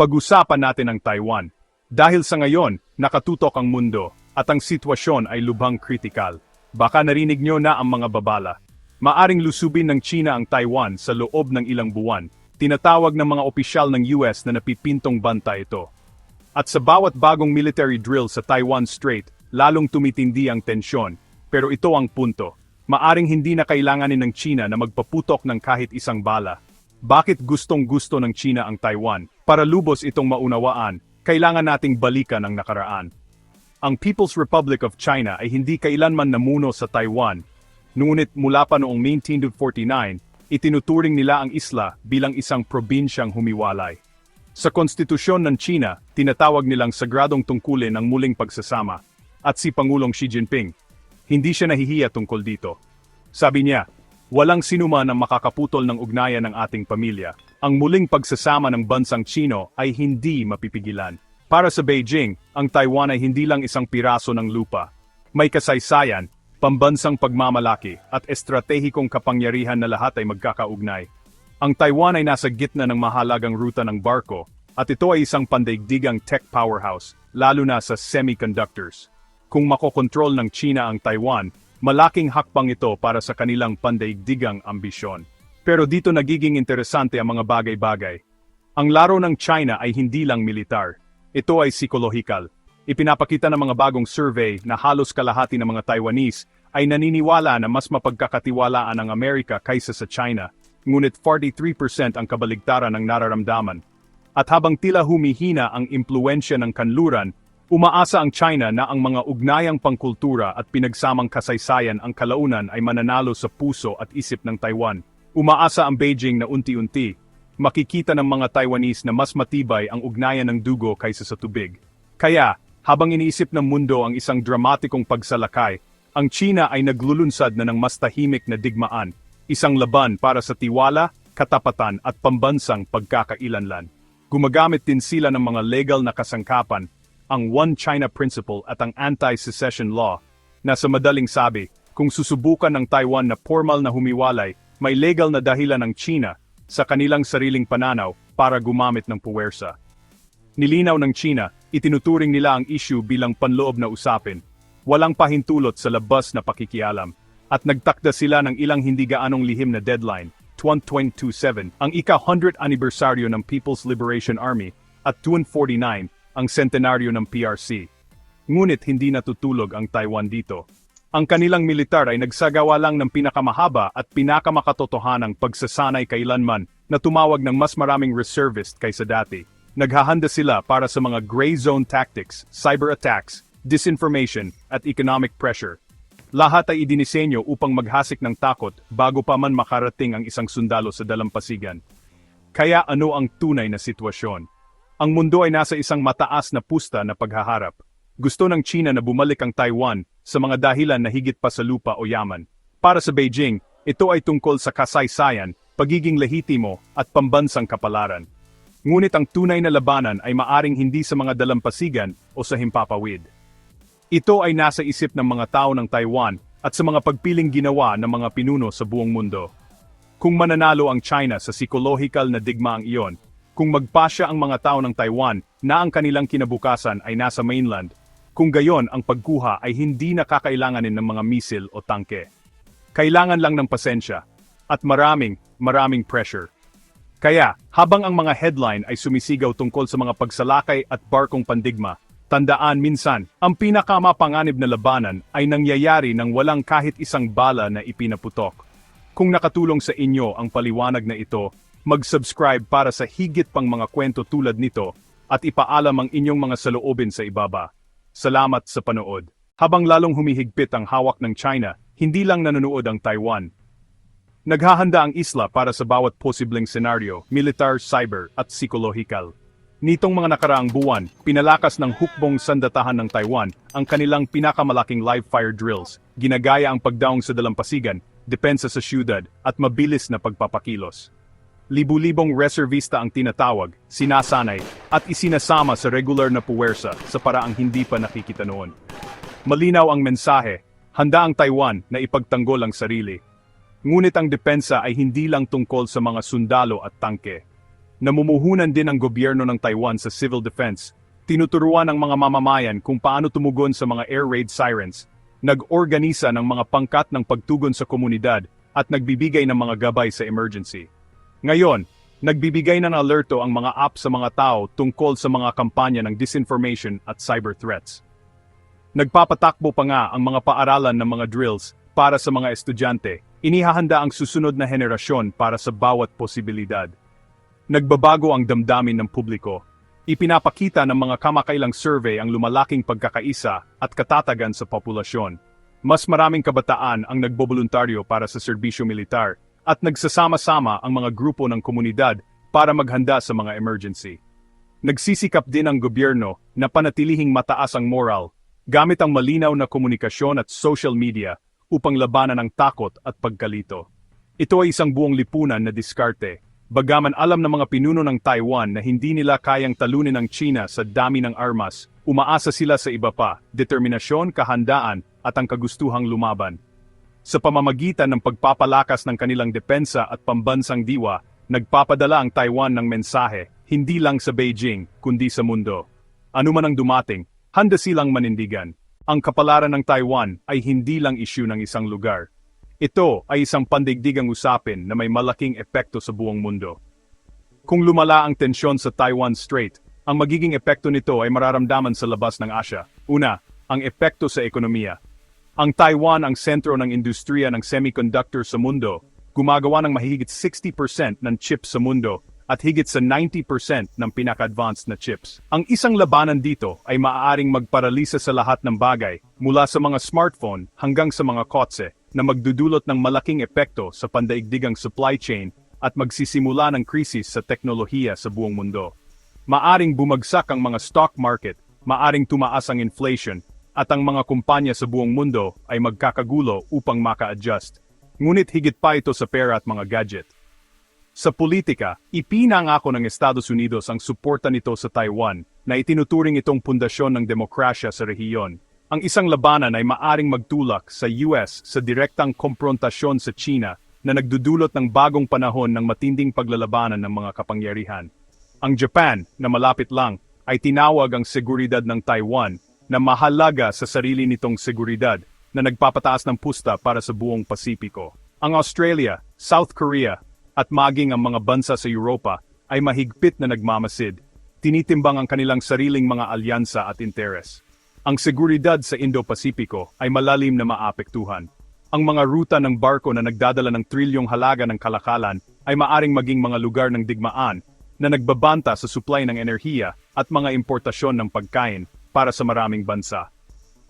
Pag-usapan natin ang Taiwan. Dahil sa ngayon, nakatutok ang mundo, at ang sitwasyon ay lubhang kritikal. Baka narinig nyo na ang mga babala. Maaring lusubin ng China ang Taiwan sa loob ng ilang buwan. Tinatawag ng mga opisyal ng US na napipintong banta ito. At sa bawat bagong military drill sa Taiwan Strait, lalong tumitindi ang tensyon. Pero ito ang punto. Maaring hindi na kailanganin ng China na magpaputok ng kahit isang bala. Bakit gustong gusto ng China ang Taiwan? Para lubos itong maunawaan, kailangan nating balikan ang nakaraan. Ang People's Republic of China ay hindi kailanman namuno sa Taiwan. Ngunit mula pa noong 1949, itinuturing nila ang isla bilang isang probinsyang humiwalay. Sa konstitusyon ng China, tinatawag nilang sagradong tungkulin ang muling pagsasama. At si Pangulong Xi Jinping, hindi siya nahihiya tungkol dito. Sabi niya, walang sinuman ang makakaputol ng ugnayan ng ating pamilya. Ang muling pagsasama ng bansang Chino ay hindi mapipigilan. Para sa Beijing, ang Taiwan ay hindi lang isang piraso ng lupa. May kasaysayan, pambansang pagmamalaki, at estratehikong kapangyarihan na lahat ay magkakaugnay. Ang Taiwan ay nasa gitna ng mahalagang ruta ng barko, at ito ay isang pandaigdigang tech powerhouse, lalo na sa semiconductors. Kung makokontrol ng China ang Taiwan, malaking hakbang ito para sa kanilang pandaigdigang ambisyon. Pero dito nagiging interesante ang mga bagay-bagay. Ang laro ng China ay hindi lang militar. Ito ay psikolohikal. Ipinapakita ng mga bagong survey na halos kalahati ng mga Taiwanese ay naniniwala na mas mapagkakatiwalaan ang Amerika kaysa sa China, ngunit 43% ang kabaligtaran ng nararamdaman. At habang tila humihina ang impluensya ng kanluran, umaasa ang China na ang mga ugnayang pangkultura at pinagsamang kasaysayan ang kalaunan ay mananalo sa puso at isip ng Taiwan. Umaasa ang Beijing na unti-unti, makikita ng mga Taiwanese na mas matibay ang ugnayan ng dugo kaysa sa tubig. Kaya, habang iniisip ng mundo ang isang dramatikong pagsalakay, ang China ay naglulunsad na ng mas tahimik na digmaan, isang laban para sa tiwala, katapatan at pambansang pagkakailanlan. Gumagamit din sila ng mga legal na kasangkapan, ang One China Principle at ang Anti-Secession Law, na sa madaling sabi, kung susubukan ng Taiwan na formal na humiwalay, may legal na dahilan ng China sa kanilang sariling pananaw para gumamit ng puwersa. Nilinaw ng China, itinuturing nila ang issue bilang panloob na usapin, walang pahintulot sa labas na pakikialam, at nagtakda sila ng ilang hindi gaanong lihim na deadline, 1227, ang ika-100 anibersaryo ng People's Liberation Army, at 249, ang sentenaryo ng PRC. Ngunit hindi natutulog ang Taiwan dito. Ang kanilang militar ay nagsagawa lang ng pinakamahaba at pinakamakatotohanang pagsasanay kailanman na tumawag ng mas maraming reservist kaysa dati. Naghahanda sila para sa mga gray zone tactics, cyber attacks, disinformation, at economic pressure. Lahat ay idinisenyo upang maghasik ng takot bago pa man makarating ang isang sundalo sa dalampasigan. Kaya ano ang tunay na sitwasyon? Ang mundo ay nasa isang mataas na pusta na paghaharap. Gusto ng China na bumalik ang Taiwan sa mga dahilan na higit pa sa lupa o yaman. Para sa Beijing, ito ay tungkol sa kasaysayan, pagiging lehitimo at pambansang kapalaran. Ngunit ang tunay na labanan ay maaring hindi sa mga dalampasigan o sa himpapawid. Ito ay nasa isip ng mga tao ng Taiwan at sa mga pagpiling ginawa ng mga pinuno sa buong mundo. Kung mananalo ang China sa psikolohikal na digmaang iyon, kung magpasya ang mga tao ng Taiwan na ang kanilang kinabukasan ay nasa mainland, kung gayon ang pagkuha ay hindi na kakailanganin ng mga misil o tangke. Kailangan lang ng pasensya at maraming, maraming pressure. Kaya, habang ang mga headline ay sumisigaw tungkol sa mga pagsalakay at barkong pandigma, tandaan minsan, ang pinakamapanganib na labanan ay nangyayari nang walang kahit isang bala na ipinaputok. Kung nakatulong sa inyo ang paliwanag na ito, mag-subscribe para sa higit pang mga kwento tulad nito at ipaalam ang inyong mga saloobin sa ibaba. Salamat sa panood. Habang lalong humihigpit ang hawak ng China, hindi lang nanonood ang Taiwan. Naghahanda ang isla para sa bawat posibleng senaryo, militar, cyber, at psikolohikal. Nitong mga nakaraang buwan, pinalakas ng hukbong sandatahan ng Taiwan ang kanilang pinakamalaking live fire drills, ginagaya ang pagdaong sa dalampasigan, depensa sa syudad, at mabilis na pagpapakilos. Libu-libong reservista ang tinatawag, sinasanay, at isinasama sa regular na puwersa sa paraang hindi pa nakikita noon. Malinaw ang mensahe, handa ang Taiwan na ipagtanggol ang sarili. Ngunit ang depensa ay hindi lang tungkol sa mga sundalo at tangke. namumuhunan din ang gobyerno ng Taiwan sa civil defense. Tinuturuan ng mga mamamayan kung paano tumugon sa mga air raid sirens. Nag-organisa ng mga pangkat ng pagtugon sa komunidad at nagbibigay ng mga gabay sa emergency. Ngayon, nagbibigay ng alerto ang mga app sa mga tao tungkol sa mga kampanya ng disinformation at cyber threats. Nagpapatakbo pa nga ang mga paaralan ng mga drills para sa mga estudyante, inihahanda ang susunod na henerasyon para sa bawat posibilidad. Nagbabago ang damdamin ng publiko. Ipinapakita ng mga kamakailang survey ang lumalaking pagkakaisa at katatagan sa populasyon. Mas maraming kabataan ang nagboboluntaryo para sa serbisyo militar at nagsasama-sama ang mga grupo ng komunidad para maghanda sa mga emergency. Nagsisikap din ang gobyerno na panatilihing mataas ang moral gamit ang malinaw na komunikasyon at social media upang labanan ang takot at pagkalito. Ito ay isang buong lipunan na diskarte, bagaman alam ng mga pinuno ng Taiwan na hindi nila kayang talunin ang China sa dami ng armas, umaasa sila sa iba pa, determinasyon, kahandaan, at ang kagustuhang lumaban. Sa pamamagitan ng pagpapalakas ng kanilang depensa at pambansang diwa, nagpapadala ang Taiwan ng mensahe, hindi lang sa Beijing, kundi sa mundo. Ano man ang dumating, handa silang manindigan. Ang kapalaran ng Taiwan ay hindi lang isyu ng isang lugar. Ito ay isang pandigdigang usapin na may malaking epekto sa buong mundo. Kung lumala ang tensyon sa Taiwan Strait, ang magiging epekto nito ay mararamdaman sa labas ng Asya. Una, ang epekto sa ekonomiya. Ang Taiwan ang sentro ng industriya ng semiconductor sa mundo, gumagawa ng mahigit 60% ng chips sa mundo at higit sa 90% ng pinaka-advanced na chips. Ang isang labanan dito ay maaaring magparalisa sa lahat ng bagay, mula sa mga smartphone hanggang sa mga kotse, na magdudulot ng malaking epekto sa pandaigdigang supply chain at magsisimula ng krisis sa teknolohiya sa buong mundo. Maaring bumagsak ang mga stock market, maaring tumaas ang inflation, at ang mga kumpanya sa buong mundo ay magkakagulo upang maka-adjust. Ngunit higit pa ito sa pera at mga gadget. Sa politika, ipinangako ng Estados Unidos ang suporta nito sa Taiwan na itinuturing itong pundasyon ng demokrasya sa rehiyon. Ang isang labanan ay maaring magtulak sa US sa direktang komprontasyon sa China na nagdudulot ng bagong panahon ng matinding paglalabanan ng mga kapangyarihan. Ang Japan, na malapit lang, ay tinawag ang seguridad ng Taiwan na mahalaga sa sarili nitong seguridad na nagpapataas ng pusta para sa buong Pasipiko. Ang Australia, South Korea, at maging ang mga bansa sa Europa ay mahigpit na nagmamasid, tinitimbang ang kanilang sariling mga alyansa at interes. Ang seguridad sa Indo-Pasipiko ay malalim na maapektuhan. Ang mga ruta ng barko na nagdadala ng trilyong halaga ng kalakalan ay maaring maging mga lugar ng digmaan na nagbabanta sa supply ng enerhiya at mga importasyon ng pagkain para sa maraming bansa.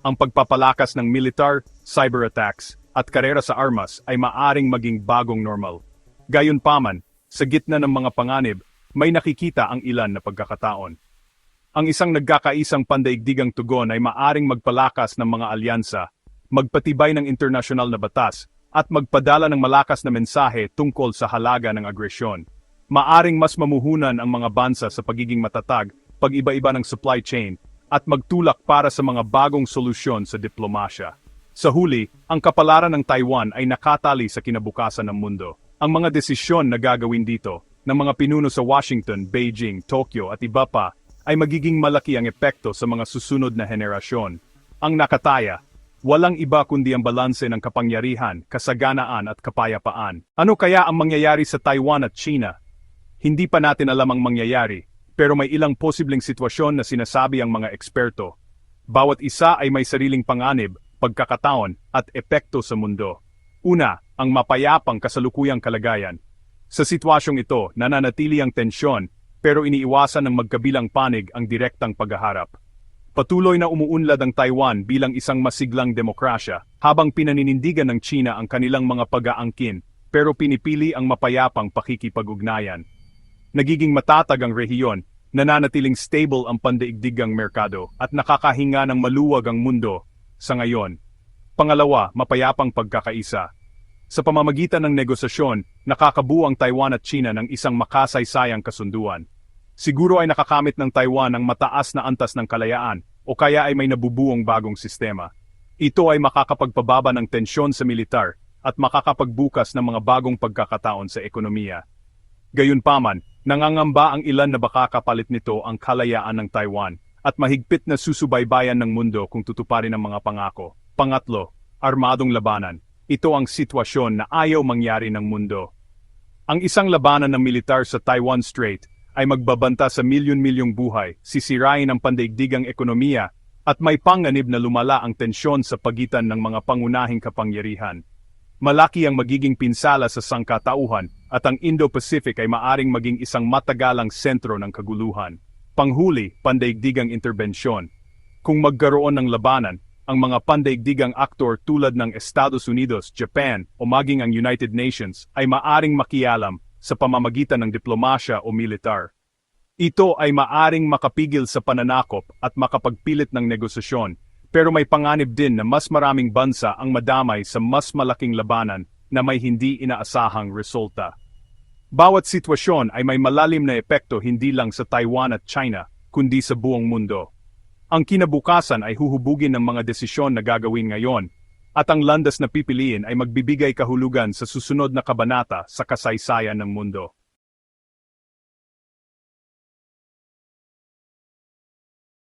Ang pagpapalakas ng militar, cyber attacks, at karera sa armas ay maaring maging bagong normal. Gayunpaman, sa gitna ng mga panganib, may nakikita ang ilan na pagkakataon. Ang isang nagkakaisang pandaigdigang tugon ay maaring magpalakas ng mga alyansa, magpatibay ng internasyonal na batas, at magpadala ng malakas na mensahe tungkol sa halaga ng agresyon. Maaring mas mamuhunan ang mga bansa sa pagiging matatag, pag-iba-iba ng supply chain, at magtulak para sa mga bagong solusyon sa diplomasya. Sa huli, ang kapalaran ng Taiwan ay nakatali sa kinabukasan ng mundo. Ang mga desisyon na gagawin dito, ng mga pinuno sa Washington, Beijing, Tokyo at iba pa, ay magiging malaki ang epekto sa mga susunod na henerasyon. Ang nakataya, walang iba kundi ang balanse ng kapangyarihan, kasaganaan at kapayapaan. Ano kaya ang mangyayari sa Taiwan at China? Hindi pa natin alam ang mangyayari, pero may ilang posibleng sitwasyon na sinasabi ang mga eksperto. Bawat isa ay may sariling panganib, pagkakataon, at epekto sa mundo. Una, ang mapayapang kasalukuyang kalagayan. Sa sitwasyong ito, nananatili ang tensyon, pero iniiwasan ng magkabilang panig ang direktang paghaharap. Patuloy na umuunlad ang Taiwan bilang isang masiglang demokrasya, habang pinaninindigan ng China ang kanilang mga pag-aangkin, pero pinipili ang mapayapang pakikipag-ugnayan. Nagiging matatag ang rehiyon, nananatiling stable ang pandaigdigang merkado, at nakakahinga ng maluwag ang mundo, sa ngayon. Pangalawa, mapayapang pagkakaisa. Sa pamamagitan ng negosasyon, nakakabuo ang Taiwan at China ng isang makasaysayang kasunduan. Siguro ay nakakamit ng Taiwan ng mataas na antas ng kalayaan, o kaya ay may nabubuong bagong sistema. Ito ay makakapagpababa ng tensyon sa militar, at makakapagbukas ng mga bagong pagkakataon sa ekonomiya. Gayunpaman, Nangangamba ang ilan na baka kapalit nito ang kalayaan ng Taiwan at mahigpit na susubaybayan ng mundo kung tutuparin ang mga pangako. Pangatlo, armadong labanan. Ito ang sitwasyon na ayaw mangyari ng mundo. Ang isang labanan ng militar sa Taiwan Strait ay magbabanta sa milyon-milyong buhay, sisirain ang pandaigdigang ekonomiya, at may panganib na lumala ang tensyon sa pagitan ng mga pangunahing kapangyarihan. Malaki ang magiging pinsala sa sangkatauhan at ang Indo-Pacific ay maaring maging isang matagalang sentro ng kaguluhan. Panghuli, pandaigdigang interbensyon. Kung magkaroon ng labanan, ang mga pandaigdigang aktor tulad ng Estados Unidos, Japan o maging ang United Nations ay maaring makialam sa pamamagitan ng diplomasya o militar. Ito ay maaring makapigil sa pananakop at makapagpilit ng negosasyon, pero may panganib din na mas maraming bansa ang madamay sa mas malaking labanan na may hindi inaasahang resulta. Bawat sitwasyon ay may malalim na epekto hindi lang sa Taiwan at China, kundi sa buong mundo. Ang kinabukasan ay huhubugin ng mga desisyon na gagawin ngayon, at ang landas na pipiliin ay magbibigay kahulugan sa susunod na kabanata sa kasaysayan ng mundo.